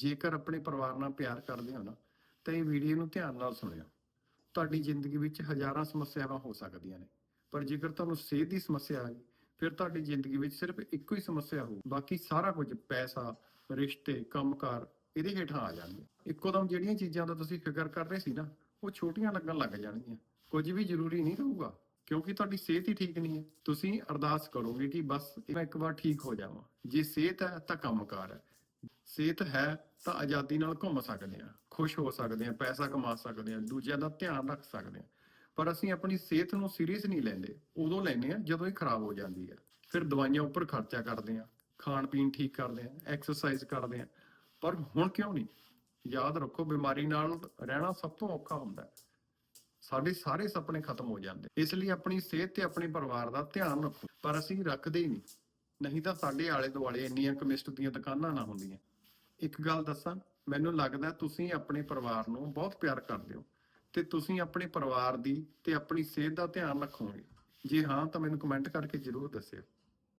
ਜੇਕਰ ਆਪਣੇ ਪਰਿਵਾਰ ਨਾਲ ਪਿਆਰ ਕਰਦੇ ਹੋ ਨਾ, ਤਾਂ ਇਹ ਵੀਡੀਓ ਨੂੰ ਧਿਆਨ ਨਾਲ ਸੁਣਿਓ। ਤੁਹਾਡੀ ਜ਼ਿੰਦਗੀ ਵਿੱਚ ਹਜ਼ਾਰਾਂ ਸਮੱਸਿਆਵਾਂ ਹੋ ਸਕਦੀਆਂ ਨੇ, ਪਰ ਜੇਕਰ ਤੁਹਾਨੂੰ ਸਿਹਤ ਦੀ ਸਮੱਸਿਆ ਆ ਫਿਰ ਤੁਹਾਡੀ ਜ਼ਿੰਦਗੀ ਵਿੱਚ ਸਿਰਫ ਇੱਕੋ ਹੀ ਸਮੱਸਿਆ ਹੋਊ, ਬਾਕੀ ਸਾਰਾ ਕੁਝ ਪੈਸਾ, ਰਿਸ਼ਤੇ, ਕੰਮਕਾਰ, ਇਹਦੇ ਹੇਠਾਂ ਆ ਜਾਣਗੇ। ਇੱਕੋ ਦਮ ਜਿਹੜੀਆਂ ਚੀਜ਼ਾਂ ਦਾ ਤੁਸੀਂ ਫਿਕਰ ਕਰ ਰਹੇ ਸੀ ਨਾ, ਉਹ ਛੋਟੀਆਂ ਲੱਗਣ ਲੱਗ ਜਾਣਗੀਆਂ। ਕੁਝ ਵੀ ਜ਼ਰੂਰੀ ਨਹੀਂ ਰਹੂਗਾ, ਕਿਉਂਕਿ ਤੁਹਾਡੀ ਸਿਹਤ ਹੀ ਠੀਕ ਨਹੀਂ ਹੈ। ਤੁਸੀਂ ਅਰਦਾਸ ਕਰੋਗੇ ਕਿ ਬਸ, ਮੈਂ ਇੱਕ ਵਾਰ ਠੀਕ ਹੋ ਜਾਵਾਂ। ਜੇ ਸਿਹਤ ਹੈ, ਤਾਂ ਕੰਮਕਾਰ ਹੈ। ਸਿਹਤ ਹੈ ਤਾਂ ਆਜ਼ਾਦੀ ਨਾਲ ਘੁੰਮ ਸਕਦੇ ਆ ਖੁਸ਼ ਹੋ ਸਕਦੇ ਆ ਪੈਸਾ ਕਮਾ ਸਕਦੇ ਆ ਦੂਜਿਆਂ ਦਾ ਧਿਆਨ ਰੱਖ ਸਕਦੇ ਆ ਪਰ ਅਸੀਂ ਆਪਣੀ ਸਿਹਤ ਨੂੰ ਸੀਰੀਅਸ ਨਹੀਂ ਲੈਂਦੇ, ਉਦੋਂ ਲੈਂਦੇ ਆ ਜਦੋਂ ਇਹ ਖਰਾਬ ਹੋ ਜਾਂਦੀ ਹੈ। ਫਿਰ ਦਵਾਈਆਂ ਉੱਪਰ ਖਰਚਾ ਕਰਦੇ ਆ ਖਾਣ ਪੀਣ ਠੀਕ ਕਰਦੇ ਆ ਐਕਸਰਸਾਈਜ਼ ਕਰਦੇ ਆ ਪਰ ਹੁਣ ਕਿਉਂ ਨਹੀਂ? ਯਾਦ ਰੱਖੋ, ਬਿਮਾਰੀ ਨਾਲ ਰਹਿਣਾ ਸਭ ਤੋਂ ਔਖਾ ਹੁੰਦਾ ਹੈ। ਸਾਡੇ ਸਾਰੇ ਸੁਪਨੇ ਖਤਮ ਹੋ ਜਾਂਦੇ। ਇਸ ਲਈ ਆਪਣੀ ਸਿਹਤ ਤੇ ਆਪਣੇ ਪਰਿਵਾਰ ਦਾ ਧਿਆਨ ਰੱਖੋ। ਪਰ ਅਸੀਂ ਰੱਖਦੇ ਹੀ ਨਹੀਂ। ਨਹੀਂ ਤਾਂ ਸਾਡੇ ਆਲੇ ਦੁਆਲੇ ਇੰਨੀਆਂ ਕਮਿਸਟ ਦੀਆਂ ਦੁਕਾਨਾਂ ਨਾ ਹੁੰਦੀਆਂ। ਇੱਕ ਗੱਲ ਦੱਸਾਂ, ਮੈਨੂੰ ਲੱਗਦਾ ਤੁਸੀਂ ਆਪਣੇ ਪਰਿਵਾਰ ਨੂੰ ਬਹੁਤ ਪਿਆਰ ਕਰਦੇ ਹੋ ਤੇ ਤੁਸੀਂ ਆਪਣੇ ਪਰਿਵਾਰ ਦੀ ਤੇ ਆਪਣੀ ਸਿਹਤ ਦਾ ਧਿਆਨ ਰੱਖੋਗੇ। ਜੇ ਹਾਂ ਤਾਂ ਮੈਨੂੰ ਕਮੈਂਟ ਕਰਕੇ ਜਰੂਰ ਦੱਸਿਓ।